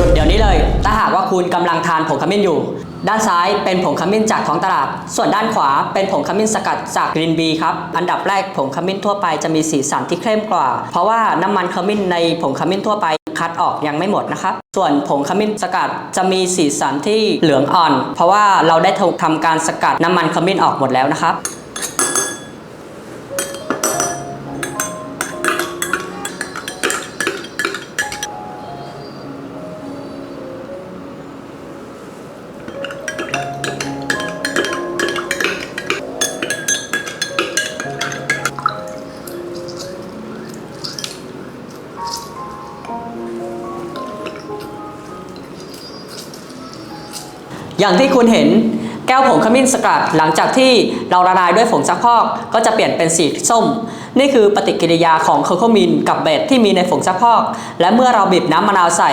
ยุดเดี๋ยวนี้เลย ถ้าหากว่าคุณกำลังทานผงขมิ้นอยู่ ด้านซ้ายเป็นผงขมิ้นจากท้องตลาด ส่วนด้านขวาเป็นผงขมิ้นสกัดจากกรีนบีครับ อันดับแรกผงขมิ้นทั่วไปจะมีสีสันที่เข้มกว่า เพราะว่าน้ำมันขมิ้นในผงขมิ้นทั่วไปคัดออกยังไม่หมดนะครับ ส่วนผงขมิ้นสกัดจะมีสีสันที่เหลืองอ่อน เพราะว่าเราได้ถูกทำการสกัดน้ำมันขมิ้นออกหมดแล้วนะครับ อย่างที่คุณเห็นแก้วผงขมิ้นสกัดหลังจากที่เราละลายด้วยผงซักพอกก็จะเปลี่ยนเป็นสีส้ม นี่คือปฏิกิริยาของโคโคมินกับเบสที่มีในผงซักพอก และเมื่อเราบีบน้ำมะนาวใส่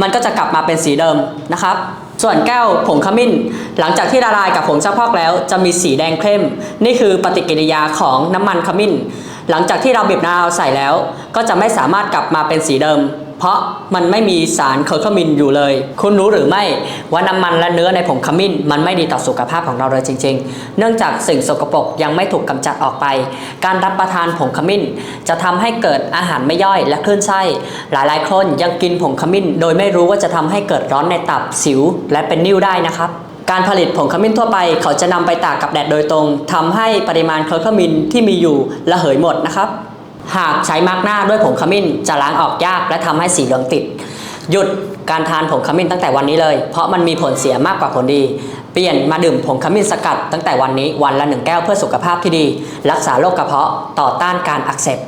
มันก็จะกลับมาเป็นสีเดิมนะครับส่วนแก้วผงขมิ้น หลังจากที่ละลายกับผงซักพอกแล้ว จะมีสีแดงเข้ม นี่คือปฏิกิริยาของน้ำมันขมิ้น หลังจากที่เราบีบน้ำมะนาวใส่แล้ว ก็จะไม่สามารถกลับมาเป็นสีเดิมเพราะมันไม่มีสารเคอร์คามินอยู่เลย คุณรู้หรือไม่ว่าน้ำมันและเนื้อในผงขมิ้น มันไม่ดีต่อสุขภาพของเราเลยจริง ๆ เนื่องจากสิ่งสกปรกยังไม่ถูกกำจัดออกไป การรับประทานผงขมิ้น จะทำให้เกิดอาหารไม่ย่อยและคลื่นไส้ หลายๆ คนยังกินผงขมิ้น โดยไม่รู้ว่าจะทำให้เกิดร้อนในตับสิว และเป็นนิ่วได้นะครับการผลิตผงขมิ้นทั่วไป เขาจะนำไปตากกับแดดโดยตรงทำให้ปริมาณเคอร์คามินที่มีอยู่ระเหยหมดนะครับ หากใช้มาร์กหน้าด้วยผงขมิ้นจะล้างออกยากและทำให้สีเหลืองติด หยุดการทานผงขมิ้นตั้งแต่วันนี้เลย เพราะมันมีผลเสียมากกว่าผลดี เปลี่ยนมาดื่มผงขมิ้นสกัดตั้งแต่วันนี้วันละหนึ่งแก้วเพื่อสุขภาพที่ดี รักษาโรคกระเพาะต่อต้านการอักเสบ